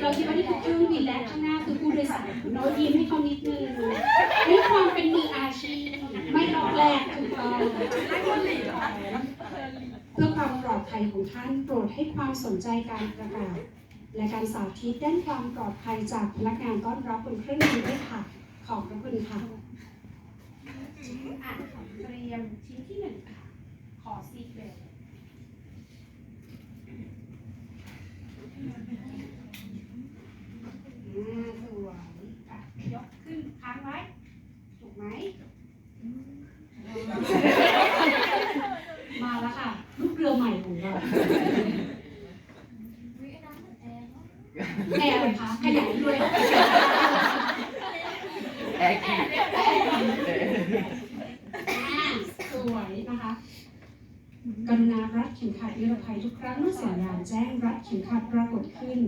เราคิดว่านี่คือเครื่องบินและข้างหน้าคือผู้โดยสารน้ตยิ้มให้เขานิดนึงด้วยความเป็นมืออาชีพไม่รอแรกถูกต้องเพื่อความปลอดภัยของท่านโปรดให้ความสนใจการประกาศ และการสาธิตด้านความปลอดภัยจากพนักงานต้อนรับบนเครื่องบินด้วยค่ะ ขอบพระคุณค่ะอะเตรียมชิ้นที่หนึ่งค่ะขอซีกเลย อ่าสวยอะยกขึ้นค้างไว้ ถูกไหม มาแล้วค่ะ ลูกเรือใหม่ของเรา แอร์คะขยายด้วยแอคทีฟอ่สวยนะคะกรุณารัดเข็มขัดนิรภัยทุกครั้งเมื่อสัญญาณแจ้งรัดเข็มขัดปรากฏขึ้น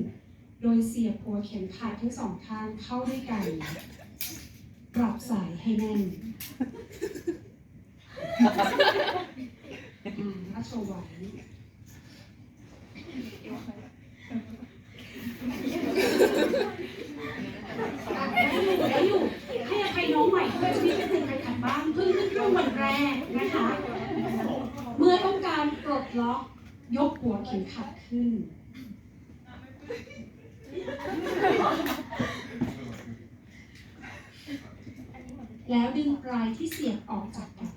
โดยเสียบหัวเข็มขัดทั้งสองข้างเข้าด้วยกัน ปรับสายให้แน่นอ่าแล้วโชว์ไว้อะได้อยู่ได้อยู่ ให้อภัยน้องใหม่ด้วยที่ไม่เป็นใครขัดบ้างเพิ่งขึ้นเครื่องวันแรกนะคะ เมื่อต้องการปลดล็อกยกหัวเข็มขัดขึ้น แล้วดึงปลายที่เสียบออกจากกัน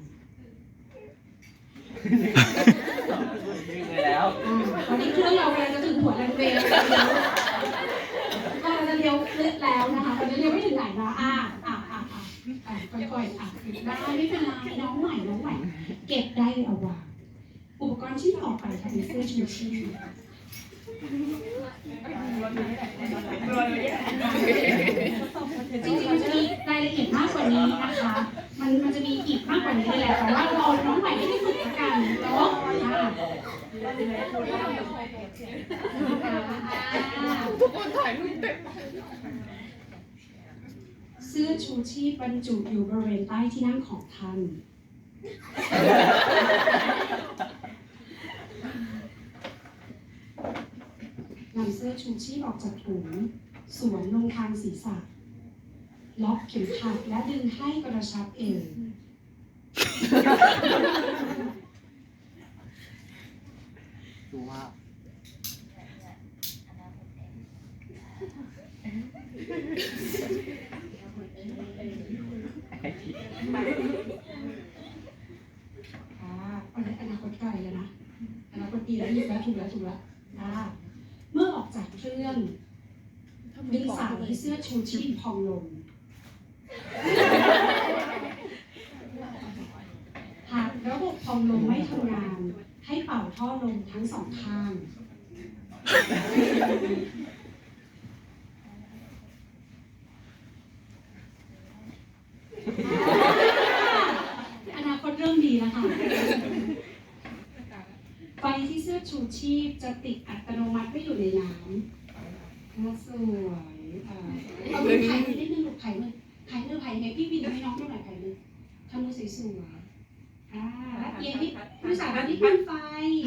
ดึงเลยแล้วอ่าตอนนี้เครื่องเรากำลังจะถึงหัวรันเวย์แล้วก็จะเลี้ยวเล็ดแล้วนะคะตอนนี้เลี้ยวไม่ถึงไหนนะอ่าอ่าอ่าอ่าอ่าค่อยๆอะได้ไม่เป็นไรน้องใหม่น้องใหม่เก็บได้เอาวางอุปกรณ์ชิ้นต่อไปค่ะเป็นเสื้อชูชีพจริงๆมันจะมีายละเอียดมากกว่านี้นะคะ มันมันจะมีอีกมากกว่านี้เลยแหละแต่ว่าเราน้องใหม่ให้ที่สุดละกันเนาะอ่าทุกคนถ่ายรูปเต็มเสื้อชูชีพบรรจุอยู่บริเวณใต้ที่นั่งของท่านนำเสื้อชูชีพออกจากถุงสวมลงทางศีรษะ ล็อกเข็มขัดและดึงให้กระชับเอวดูว่าอ่าอันนี้อนาคตไกลแล้วนะอนาคตดีแล้วหยิบแล้วถูกแล้วถูกแล้วอ่าเมื่อออกจากเครื่องดึงสายที่เสื้อชูชีพพองลง หากระบบพองลมไม่ทำงาน ให้เป่าท่อลมทั้งสองข้าง อนาคตเริ่มดีแล้วค่ะ ไฟที่เสื้อชูชีพจะติดอัตโนมัติไม่อยู่ในน้ำน่าสวยอ่าเอามือไผ่มือนิดนึงลูกไผ่มือ ไผ่มือไผ่ไงพี่วินให้น้องดูหน่อยไผ่มือทำมือสวยๆอ่าแล้วเอียงนิดผู้สาวที่ปั้นไฟ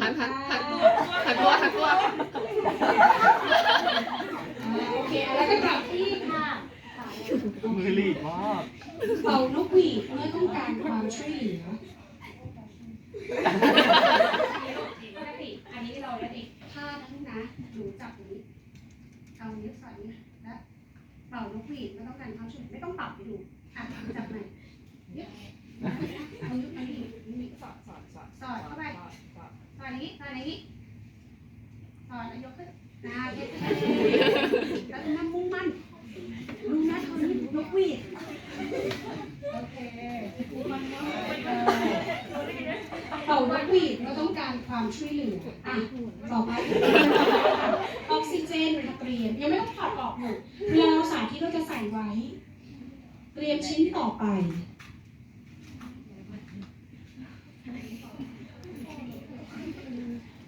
หันหันหันอ่าหันตัวหันตัวอ่าโอเคแล้วก็กลับที่ค่ะมือลีดมากเป่านกหวีดเมื่อต้องการความช่วยเหลือปกติอันนี้เราแล้วอีกผ้านะลูกนะหนูจับอย่างนี้เอานิ้วใส่นะและเป่านกหวีดเมื่อต้องการความช่วยเหลือไม่ต้องเป่าไปดูอะจับใหม่เยอะเอานิ้วอันนี้นิ้วสอดสอดสอดสอดเข้าไปสอดอย่างนี้สอดอย่างนี้สอดแล้วยกขึ้นอ่าเท่ๆแล้วนั่งมุ่งมั่นดูนะเขานี่นกหวีดโอเคเป่านกหวีดเราต้องการความช่วยเหลืออะต่อไปออกซิเจนค่ะเตรียมยังไม่ต้องถอดออกหนู เวลาเราสายที่เราจะใส่ไว้ เตรียมชิ้นต่อไป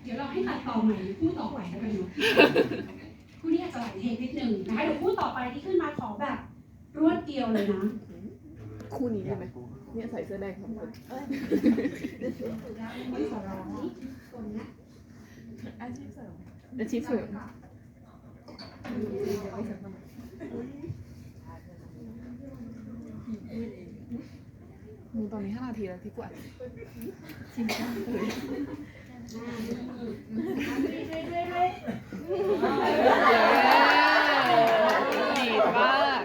เดี๋ยวเราให้ตัดต่อใหม่พูดต่อไปแล้วกันเนาะคู่นี้อาจจะหลายเทคนิดนึงนะคะเดี๋ยวพูดต่อไปที่ขึ้นมาขอแบบรวดเดียวเลยนะคู่นี้ได้ไหมเนี่ยใส่เสื้อแดงสองคนไม่ขอร้องตัวเนี้ยอาชีพเสริมอาชีพเสริมอ มึงตอนนี้ห้านาทีแล้วพี่กวาดดีมาก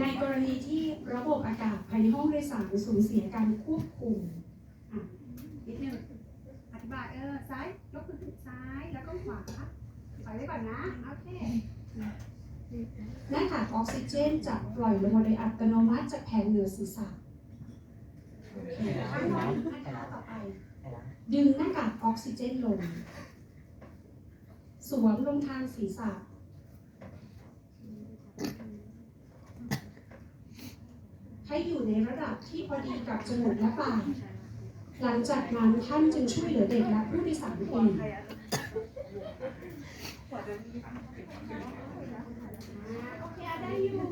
ในกรณีที่ระบบอากาศภายในห้องโดยสารสูญเสียการควบคุมอะนิดนึงอธิบายเออซ้ายยกมือขึ้นซ้าย แล้วก็ขวาถอยไว้ก่อนนะ โอเคหน้ากากออกซิเจนจะปล่อยลงมาโดยอัตโนมัติจากแผงเหนือศีรษะโอเคขั้นตอนขั้นตอนต่อไป ดึงหน้ากากออกซิเจนลง สวมลงทางศีรษะให้อยู่ในระดับที่พอดีกับจมูกและปาก หลังจากนั้นท่านจึงช่วยเหลือเด็กและผู้โดยสารอื่น โอเคได้อยู่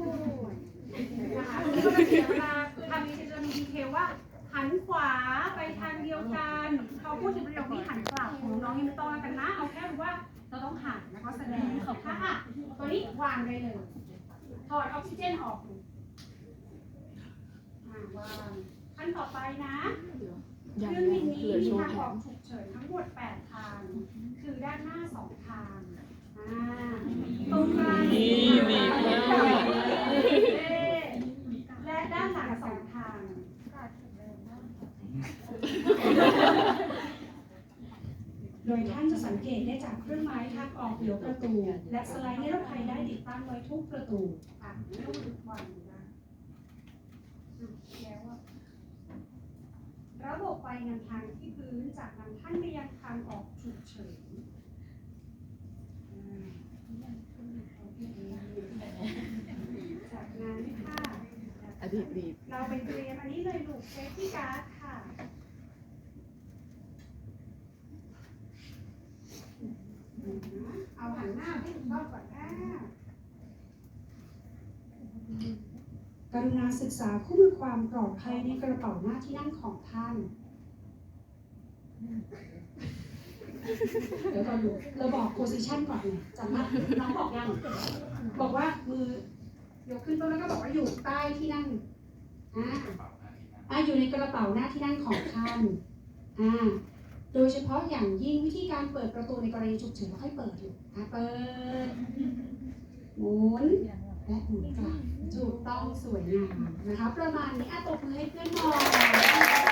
นะคะก็จะเสียเวลาทำจะมีดีเทลว่า หันขวาไปทางเดียวกันเขาพูดถึงประโยคนี้หันกลับของน้องยังไม่ต้องกันนะ เอาแค่รู้ว่าเราต้องหันแล้วก็แสดงค่ะอะตัวนี้วางได้เลยถอดออกซิเจนออกวางขั้นต่อไปนะเครื่องบินเหนี้อมีทางออกฉุกเฉินทั้ง หมด 8 ทาง คือด้านหน้า 2 ทางอ่าตรงกลางนี่ดีมากและด้านหลังสองทาง โดยท่านจะสังเกตได้จากเครื่องไม้ทางออกเหลียวประตู และสไลด์นิรภัยได้ติดตั้งไว้ทุกประตูอะไม่ต้องดูวันนะอะแล้วอะ ระบบไฟนำทางที่พื้นจากนำท่านไปยังทางออกฉุกเฉินจากนั้นค่ะอดีตดีเราไปเตรียมอันนี้เลยลูกเซฟตี้การ์ดค่ะเอาหันหน้าให้ถูกต้องก่อนอ่า กรุณาศึกษาคู่มือความปลอดภัยในกระเป๋าหน้าที่นั่งของท่าน เดี๋ยวก่อนลูเราบอกโพซิชันก่อนเนี่ยจำได้น้องบอกยัง บอกว่ามือยกขึ้นต้นแล้วก็บอกว่าอยู่ใต้ที่นั่งอ่าอ่าอยู่ในกระเป๋าหน้าที่นั่งของท่านอ่าโดยเฉพาะอย่างยิ่งวิธีการเปิดประตูในกรณีฉุกเฉินเราค่อยเปิดอยู่อะเปิดหมุน และหมุนกลับถูกต้องสวยงามนะคะ ประมาณนี้อะตบมือให้เพื่อนหน่อย